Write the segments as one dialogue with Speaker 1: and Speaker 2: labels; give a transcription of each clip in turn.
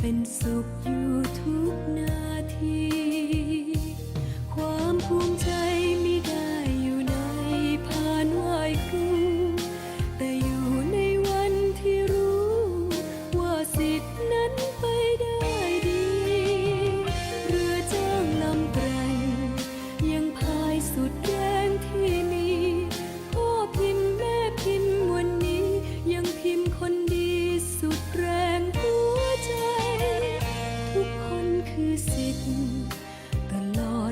Speaker 1: เป็นสุขอยู่ทุกนาที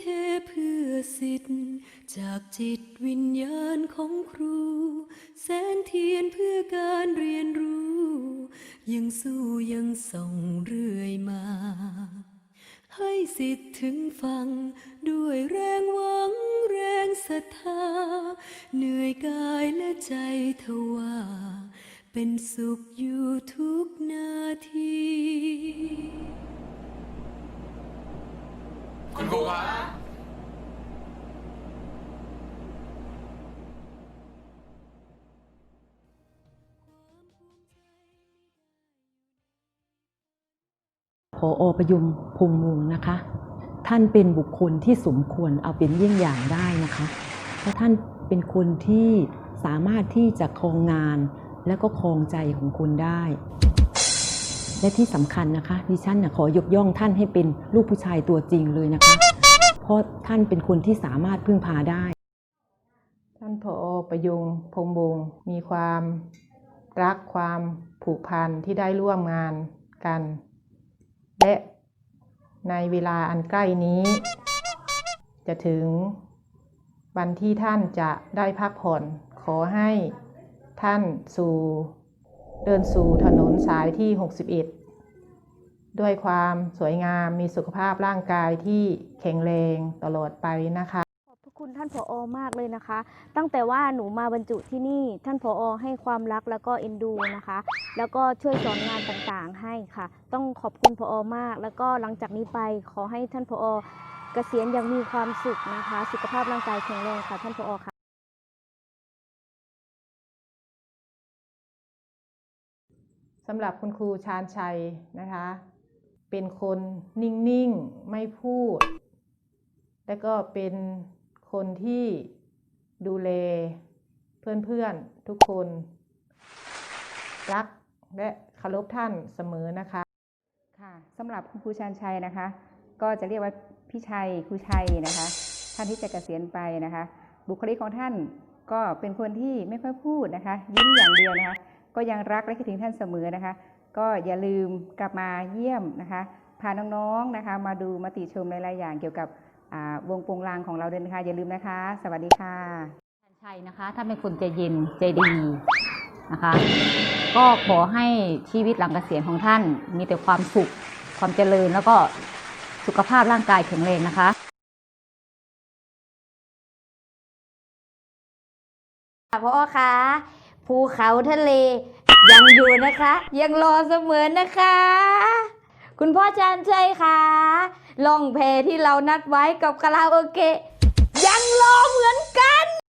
Speaker 1: เทเพื่อสิทธิ์ จากจิตวิญญาณของครู แสนเทียนเพื่อการเรียนรู้ ยังสู้ยังส่งเรื่อยมา ให้สิทธิ์ถึงฟัง ด้วยแรงหวังแรงศรัทธา เหนื่อยกายและใจทว่าเป็นสุขอยู่ทุกนาที
Speaker 2: คุณครูครับ
Speaker 3: ออประยุมพงษ์วงนะคะ ท่านเป็นบุคคลที่สมควรเอาเป็นเยี่ยงอย่างได้นะคะ เพราะท่านเป็นคนที่สามารถที่จะครองงานและก็ครองใจของคนได้ และที่สำคัญนะคะดิฉันนะขอยกย่องท่านให้เป็นลูกผู้ชายตัวจริงเลยนะคะ เพราะท่านเป็นคนที่สามารถพึ่งพาได้
Speaker 4: ท่านผอประยุงพงษ์วงมีความรักความผูกพันที่ได้ร่วมงานกัน และในเวลาอันใกล้นี้ จะถึงวันที่ท่านจะได้พักผ่อน ขอให้ท่านสู่เดินสู่ถนนสายที่ 61 ด้วยความสวยงามมีสุขภาพร่างกายที่แข็งแรงตลอดไปนะคะา
Speaker 5: นผออมากเลยนะคะ ตั้งแต่ว่าหนูมาบรรจุที่นี่ท่านผออให้ความรักแล้วก็เอ็นดูนะคะ แล้วก็ช่วยสอนงานต่างๆให้ค่ะ ต้องขอบคุณผออมาก แล้วก็หลังจากนี้ไปขอให้ท่านผอเกษียณอย่างมีความสุขนะคะ สุขภาพร่างกายแข็งแรงค่ะท่านผอค่ะ
Speaker 4: สำหรับคุณครูชาญชัยนะคะ เป็นคนนิ่ง ๆ ไม่พูด และก็เป็น คนที่ดูแลเพื่อนๆทุกคน รักและเคารพท่านเสมอนะคะ
Speaker 6: ค่ะสำหรับคุณครูชาญชัยนะคะ ก็จะเรียกว่าพี่ชัยครูชัยนะคะ ท่านที่จะเกษียณไปนะคะ บุคลิกของท่านก็เป็นคนที่ไม่ค่อยพูดนะคะ ยิ้มอย่างเดียวนะคะ ก็ยังรักและคิดถึงท่านเสมอนะคะ ก็อย่าลืมกลับมาเยี่ยมนะคะ พาน้องๆนะคะ มาดูมาติชมหลายๆอย่างเกี่ยวกับ วงโปงลางของเราด้วยนะคะอย่าลืมนะคะ สวัสดีค่ะ
Speaker 7: ชัยนะคะท่านเป็นคนใจเย็นใจดีนะคะ ก็ขอให้ชีวิตหลังเกษียณของท่านมีแต่ความสุขความเจริญแล้วก็สุขภาพร่างกายแข็งแรงนะคะ
Speaker 8: พ่อคะภูเขาทะเลยังอยู่นะคะ ยังรอเสมอนะคะ คุณพ่อชานชัยคะลองเพลที่เรานัดไว้กับคาราโอเกะยังรอเหมือนกัน